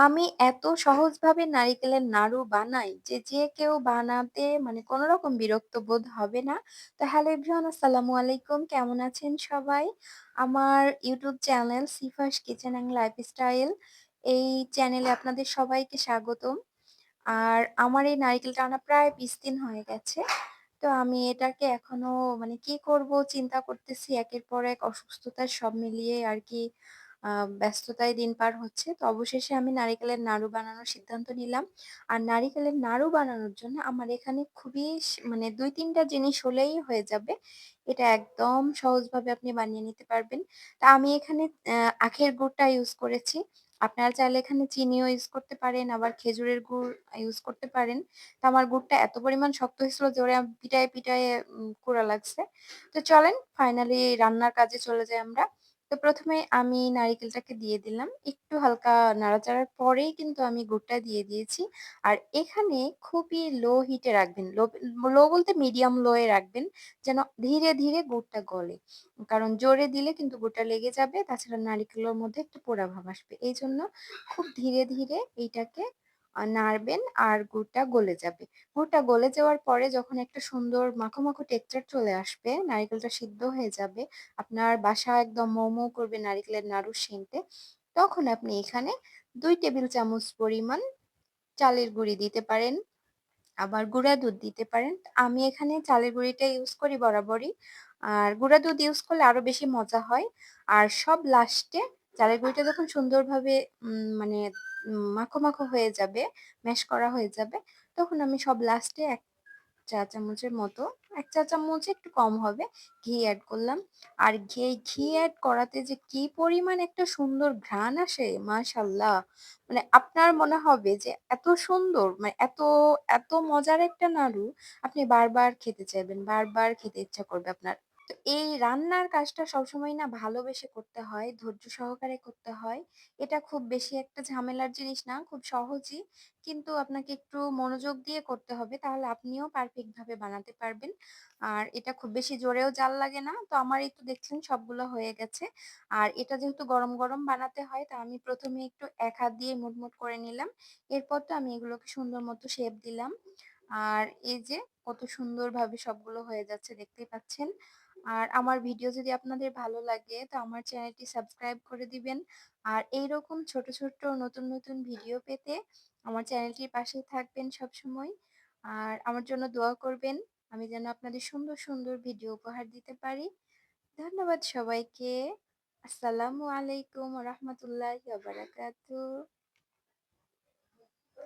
আমি এত সহজভাবে নারিকেলের নাড়ু বানাই যে, যে কেউ বানাতে মানে কোনো রকম বিরক্ত বোধ হবে না। তো হ্যালো এভরিওয়ান আসসালামু আলাইকুম। কেমন আছেন সবাই? আমার YouTube channel Sifas kitchen and lifestyle এই চ্যানেলে আপনাদের সবাইকে স্বাগতম। আর আমার এই নারিকেলটা আনা প্রায় ২০ দিন হয়ে গেছে। তো আমি এটাকে এখনও মানে কি করব চিন্তা করতেছি একের পর এক অসুস্থতা সব মিলিয়ে আরকি আ ব্যস্ততায় দিন পার হচ্ছে। তো অবশেষে আমি নারিকেলের নাড়ু বানানোর সিদ্ধান্ত নিলাম। আর নারিকেলের নাড়ু বানানোর জন্য আমার এখানে খুবই মানে দুই তিনটা জিনিস হলেই হয়ে যাবে। এটা একদম সহজভাবে আপনি বানিয়ে নিতে পারবেন। তা আমি এখানে আখের গুড়টা ইউজ করেছি। আপনারা চাইলে এখানে চিনিও ইউজ করতে পারেন, আবার খেজুরের গুড় ইউজ করতে পারেন। তো আমার গুড়টা এত পরিমাণ শক্ত হয়েছিল যে ওরে পিটায় পিটায়ে কুড়া লাগছে। তো চলেন ফাইনালি রান্নার কাজে চলে যাই আমরা। তো প্রথমে আমি নারিকেলটাকে দিয়ে দিলাম। একটু হালকা নাড়াচাড়ার পরেই কিন্তু আমি গুড়টা দিয়ে দিয়েছি। আর এখানে খুবই লো হিটে রাখবেন। লো লো বলতে মিডিয়াম লোয়ে রাখবেন যেন ধীরে, ধীরে গুড়টা গলে। কারণ জোরে দিলে কিন্তু গুড়টা লেগে যাবে। তাছাড়া নারিকেলের মধ্যে একটু পোড়া ভাব আসবে। এই জন্য খুব ধীরে, ধীরে এইটাকে নাড়বেন আর গুড়টা গলে যাবে। গুড়টা গলে যাওয়ার পরে যখন একটা সুন্দর মাখো, মাখো টেক্সচার চলে আসবে, নারিকেলটা সিদ্ধ হয়ে যাবে, আপনার বাসা একদম মৌ, মৌ করবে নারিকেলের নাড়ুর সেন্টে, তখন আপনি এখানে দুই টেবিল চামচ পরিমাণ চালের গুঁড়ি দিতে পারেন। আবার গুঁড়া দুধ দিতে পারেন। আমি এখানে চালের গুঁড়িটা ইউজ করি বরাবরই। আর গুঁড়া দুধ ইউজ করলে আরও বেশি মজা হয়। আর সব লাস্টে চালের গুঁড়িটা যখন সুন্দরভাবে মানে মাখো, মাখো হয়ে যাবে, ম্যাশ করা হয়ে যাবে, তখন আমি সব লাস্টে এক চা চামচের মতো এক চা চামচে একটু কম হবে, ঘি অ্যাড করলাম। আর ঘি ঘি অ্যাড করাতে যে কি পরিমাণ একটা সুন্দর ঘ্রাণ আসে মাশাআল্লাহ! মানে আপনার মনে হবে যে এত সুন্দর মানে এত, এত মজার একটা নাড়ু আপনি বারবার খেতে চাইবেন। বারবার খেতে ইচ্ছা করবে আপনার। তো এই রান্নার কাজটা সবসময় না ভালোবেসে করতে হয়, ধৈর্য সহকারে করতে হয়। এটা খুব বেশি একটা ঝামেলার জিনিস না, খুব সহজই। কিন্তু আপনাকে একটু মনোযোগ দিয়ে করতে হবে। তাহলে আপনিও পারফেক্ট ভাবে বানাতে পারবেন। আর এটা খুব বেশি জোরেও জাল লাগে না। তো আমার এই তো দেখছেন সবগুলো হয়ে গেছে। আর এটা যেহেতু গরম, গরম বানাতে হয় তো আমি ১ম এ একটু এক হাত দিয়ে মুঠ করে নিলাম। এরপর তো আমি এগুলোকে সুন্দর মতো শেপ দিলাম। আর এই যে কত সুন্দরভাবে সবগুলো হয়ে যাচ্ছে দেখতেই পাচ্ছেন। আর আমার ভিডিও যদি আপনাদের ভালো লাগে তো আমার চ্যানেলটি সাবস্ক্রাইব করে দিবেন। আর এইরকম ছোট, ছোট নতুন, নতুন ভিডিও পেতে আমার চ্যানেলটির পাশেই থাকবেন সবসময়। আর আমার জন্য দোয়া করবেন। আমি যেন আপনাদের সুন্দর, সুন্দর ভিডিও উপহার দিতে পারি। ধন্যবাদ সবাইকে। আসসালামু আলাইকুম রাহমাতুল্লাহি ওয়া বারাকাতুহু।